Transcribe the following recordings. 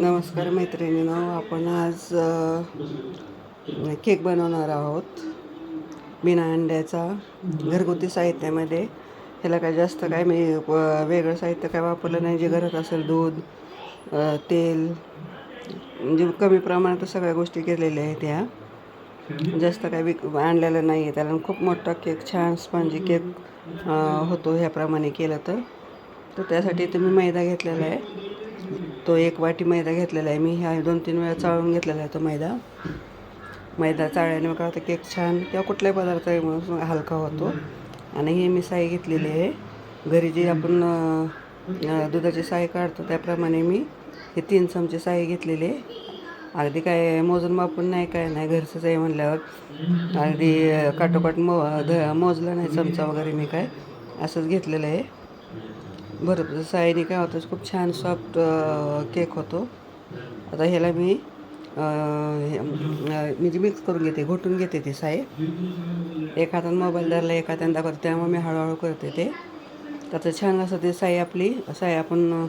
नमस्कार मैत्रिणीनो आपण आज केक बनवणार आहोत. बिना अंड्याचा घरगुती साहित्यामध्ये. ह्याला काय जास्त काय मी वेगळं साहित्य काय वापरलं नाही. जे घरात असेल दूध तेल म्हणजे कमी प्रमाणात सगळ्या गोष्टी केलेल्या आहेत ह्या. जास्त काय विक आणलेलं नाही आहे. त्याला खूप मोठा केक छान स्पंजी केक होतो ह्याप्रमाणे केलं तर. तर त्यासाठी तुम्ही मैदा घेतलेला आहे. तो एक वाटी मैदा घेतलेला आहे. मी ह्या दोन तीन वेळा चाळून घेतलेला आहे तो मैदा. मैदा चाळल्याने मग आता केक छान किंवा कुठलाही पदार्थ आहे म्हणून हलका होतो. आणि हे मी साई घेतलेली आहे. घरी जी आपण दुधाची साई काढतो त्याप्रमाणे मी हे तीन चमचे साई घेतलेली आहे. अगदी काय मोजून मापून नाही काय नाही. घरचंच आहे म्हणल्यावर. अगदी काटोकाट मो ध मोजलं नाही चमचा वगैरे मी काय. असंच घेतलेलं आहे. बरं साईने काय होतं खूप छान सॉफ्ट केक होतो. आता ह्याला मी हे, म्हणजे मिक्स करून घेते घोटून घेते ती साय. एक हातानं मोबाईल धरला एक हातानं दाखवते त्यामुळे मी हळूहळू करते ते. त्याचं छान असं ते साई आपली साय आपण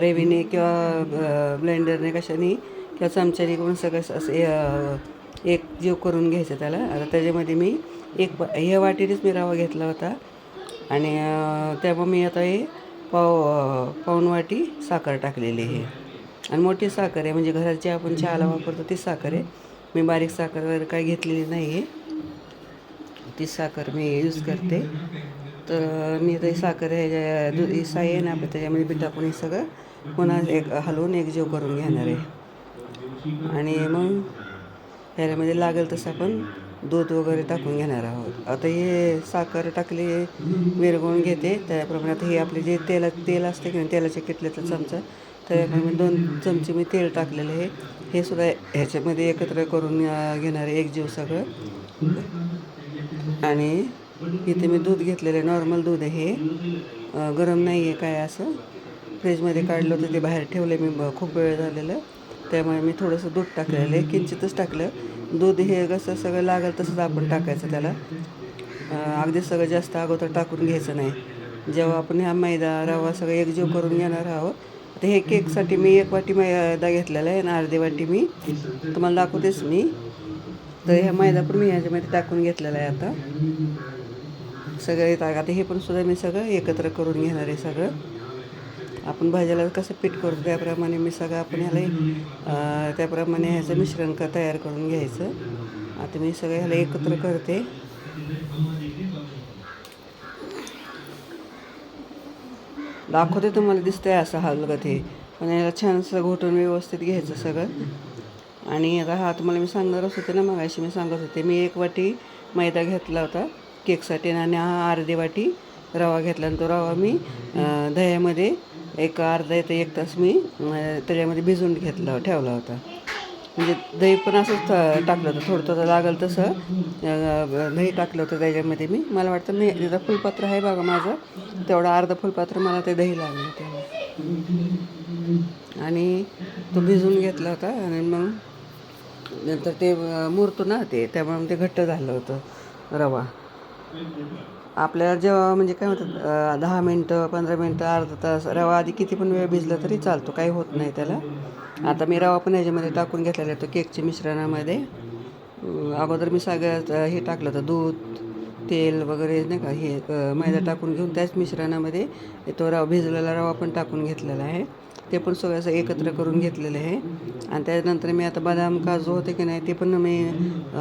रेवीने किंवा ब्लेंडरने कशाने किंवा चमच्याने करून सगळं असं- एक जीव करून घ्यायचं त्याला. आता त्याच्यामध्ये मी एक ह्या वाटीनेच मी रवा घेतला होता. आणि अ, त्यामुळे मी आता हे पाव अ, साखर टाकलेली आहे. आणि मोठी साखर आहे म्हणजे घरात जे आपण चहाला वापरतो ती साखर आहे. मी बारीक साखर वगैरे काही घेतलेली नाही आहे. ती साखर मी यूज करते. तर मी आता ही साखर ह्याच्या दूध ही साई आहे ना आपण त्याच्यामध्ये बी टाकून हे सगळं पुन्हा एक हलवून एकजीव करून घेणार आहे. आणि मग ह्याच्यामध्ये लागेल तसं आपण दूध वगैरे टाकून घेणार आहोत. आता हे साखर टाकली विरघळून घेते. त्याप्रमाणे आता हे आपले जे तेला तेल असते की नाही तेलाच्या किटल्याचा चमचा त्याप्रमाणे दोन चमचे मी तेल टाकलेलं आहे. हे सुद्धा ह्याच्यामध्ये एकत्र करून घेणार आहे एक जीव सगळं. आणि इथे मी दूध घेतलेलं आहे नॉर्मल दूध आहे गरम नाही आहे काय असं. फ्रीजमध्ये काढलं होतं ते बाहेर ठेवलं मी खूप वेळ झालेलं. त्यामुळे मी थोडंसं दूध टाकलेलं आहे. किंचितच टाकलं. दूध हे कसं सगळं लागेल तसंच आपण टाकायचं त्याला. अगदी सगळं जास्त अगोदर टाकून घ्यायचं नाही. जेव्हा आपण ह्या मैदा रवा सगळं एकजीव करून घेणार आहोत आता हे केकसाठी मी एक वाटी मैदा घेतलेला आहे आणि अर्धी वाटी मी तुम्हाला दाखवतेच मी. तर ह्या मैदा पण मी ह्याच्यामध्ये टाकून घेतलेला आहे आता. सगळं आता हे पण सुद्धा मी सगळं एकत्र करून घेणार आहे सगळं. आपण भाज्याला कसं पीठ करतो त्याप्रमाणे मी सगळं आपण ह्याला त्याप्रमाणे ह्याचं मिश्रण क तयार करून घ्यायचं. आता मी सगळं ह्याला एकत्र करते. दाखवते तुम्हाला दिसतंय असं हलगत हे पण याला छान असं घोटून व्यवस्थित घ्यायचं सगळं. आणि आता हा तुम्हाला मी सांगणारच होते ना मग अशी मी सांगत होते. मी एक वाटी मैदा घेतला होता केकसाठी आणि हा अर्धी वाटी रवा घेतला आणि तो रवा मी दह्यामध्ये एक अर्धा ते एक तास मी त्याच्यामध्ये भिजवून घेतला ठेवला होता. म्हणजे दही पण असंच टाकलं होतं. थोडं थोडं लागलं तसं. दही टाकलं होतं त्याच्यामध्ये मी. मला वाटतं मी त्याचं फुलपात्र आहे बघा माझं तेवढं अर्धं फुलपात्र मला ते दही लागलं तेव्हा आणि तो भिजवून घेतला होता आणि मग नंतर ते मुरतो ना ते त्यामुळे ते घट्ट झालं होतं रवा. आपल्याला जेव्हा म्हणजे काय म्हणतात दहा मिनटं पंधरा मिनटं अर्धा तास रवा आधी किती पण वेळ भिजला तरी चालतो काही होत नाही त्याला. आता मी रवा पण ह्याच्यामध्ये टाकून घेतलेला आहे तो केकच्या मिश्रणामध्ये. अगोदर मी सगळ्यात हे टाकलं होतं दूध तेल वगैरे नाही का हे मैदा टाकून घेऊन त्याच मिश्रणामध्ये तो रवा भिजलेला रवा पण टाकून घेतलेला आहे. ते पण सगळं असं एकत्र करून घेतलेलं आहे. आणि त्यानंतर मी आता बदाम काजू होते की नाही ते पण मी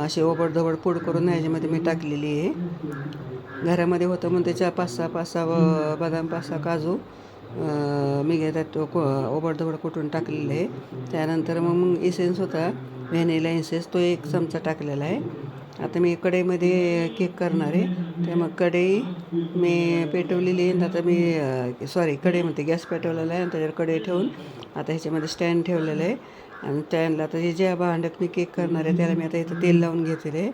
असे ओबडधोबड पूड करून ह्याच्यामध्ये मी टाकलेली आहे. घरामध्ये होतं म्हणून त्याच्या पाच सहा पाच सहा व बदाम पाच सहा काजू मी घेतात ओबडधोबड कुटून टाकलेले. आहे त्यानंतर मग मग इसेन्स होता व्हॅनिला एसेन्स तो एक चमचा टाकलेला आहे. आता मी कढईमध्ये केक करणार आहे. त्या मग कढई मी पेटवलेली आहे. आणि आता मी सॉरी कढईमध्ये गॅस पेटवलेला आहे आणि त्याच्यावर कढई ठेवून आता ह्याच्यामध्ये स्टँड ठेवलेलं आहे. आणि स्टँडला आता हे ज्या भांड्यात मी केक करणार आहे त्याला मी आता इथं तेल लावून घेतलेलं आहे.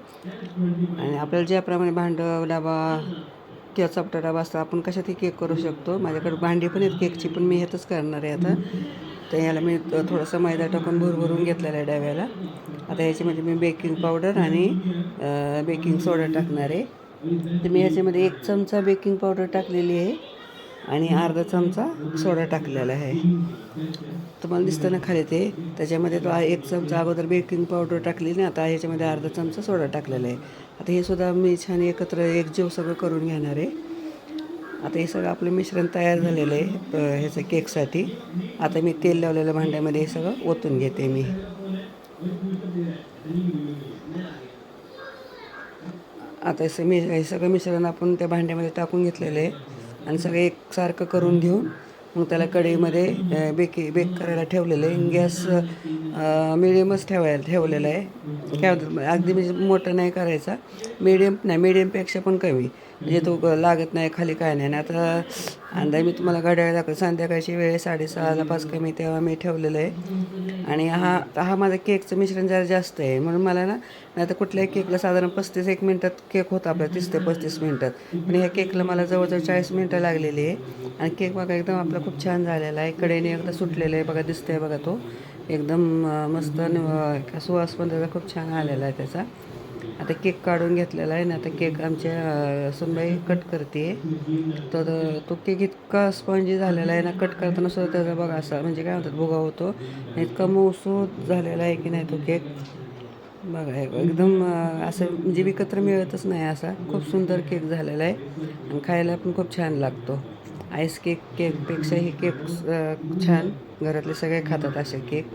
आणि आपल्याला ज्याप्रमाणे भांडं डबा किंवा चपटा डबा असतो आपण कशातही केक करू शकतो. माझ्याकडे भांडी पण आहेत केकची पण मी ह्यातच करणार आहे आता. तर याला मी थोडंसं मैदा टाकून भरभरून घेतलेला आहे डव्याला आता याच्यामध्ये म्हणजे मी बेकिंग पावडर आणि बेकिंग सोडा टाकणार आहे. तर मी याच्यामध्ये एक चमचा बेकिंग पावडर टाकलेली आहे आणि अर्धा चमचा सोडा टाकलेला आहे. तुम्हाला दिसतं ना खाली ते? त्याच्यामध्ये तो एक चमचा अगोदर बेकिंग पावडर टाकली ना आता ह्याच्यामध्ये अर्धा चमचा सोडा टाकलेला आहे. आता हे सुद्धा मी छान एकत्र एकजीव सगळं करून घेणार आहे. आता हे सगळं आपलं मिश्रण तयार झालेलं आहे ह्याचं केकसाठी. आता मी तेल लावलेल्या भांड्यामध्ये हे सगळं ओतून घेते मी. आता असं मी हे सगळं मिश्रण आपण त्या भांड्यामध्ये टाकून घेतलेलं आहे आणि सगळं एकसारखं करून घेऊन मग त्याला कढईमध्ये बेकी बेक करायला ठेवलेलं आहे. गॅस मिडियमच ठेवायला ठेवलेला आहे. काय होतं अगदी म्हणजे मोठं नाही करायचा. मिडियम नाही मिडियमपेक्षा पण कमी. म्हणजे तो लागत नाही खाली काय नाही. ना आता अंदाज मी तुम्हाला घड्याळ दाखव संध्याकाळची वेळ साडेसहाला पाच कमी तेव्हा मी ठेवलेलं आहे. आणि हा हा माझा केकचं मिश्रण जरा जास्त आहे. म्हणून मला ना नाही तर कुठल्याही केकला साधारण पस्तीस एक मिनटात केक होता आपला तीस ते पस्तीस मिनटात. पण ह्या केकला मला जवळजवळ चाळीस मिनटं लागलेली आहे. आणि केक बघा एकदम आपला खूप छान झालेला आहे. कडेने एकदा सुटलेलं आहे बघा दिसतंय बघा तो. एकदम मस्त सुवास पण त्याचा खूप छान आलेला आहे त्याचा. आता केक काढून घेतलेला आहे ना आता केक आमच्या सुनबाई कट करते तर तो केक इतका स्पंजी झालेला आहे ना कट करताना सुद्धा त्याचा बघा असा म्हणजे काय म्हणतात भुगा होतो. इतका मऊसूत झालेला आहे की नाही तो केक. बघा एकदम असं म्हणजे विकत्र मिळतच नाही असा. खूप सुंदर केक झालेला आहे. आणि खायला पण खूप छान लागतो. आईस केक केकपेक्षा ही केक छान. घरातले सगळे खातात असे केक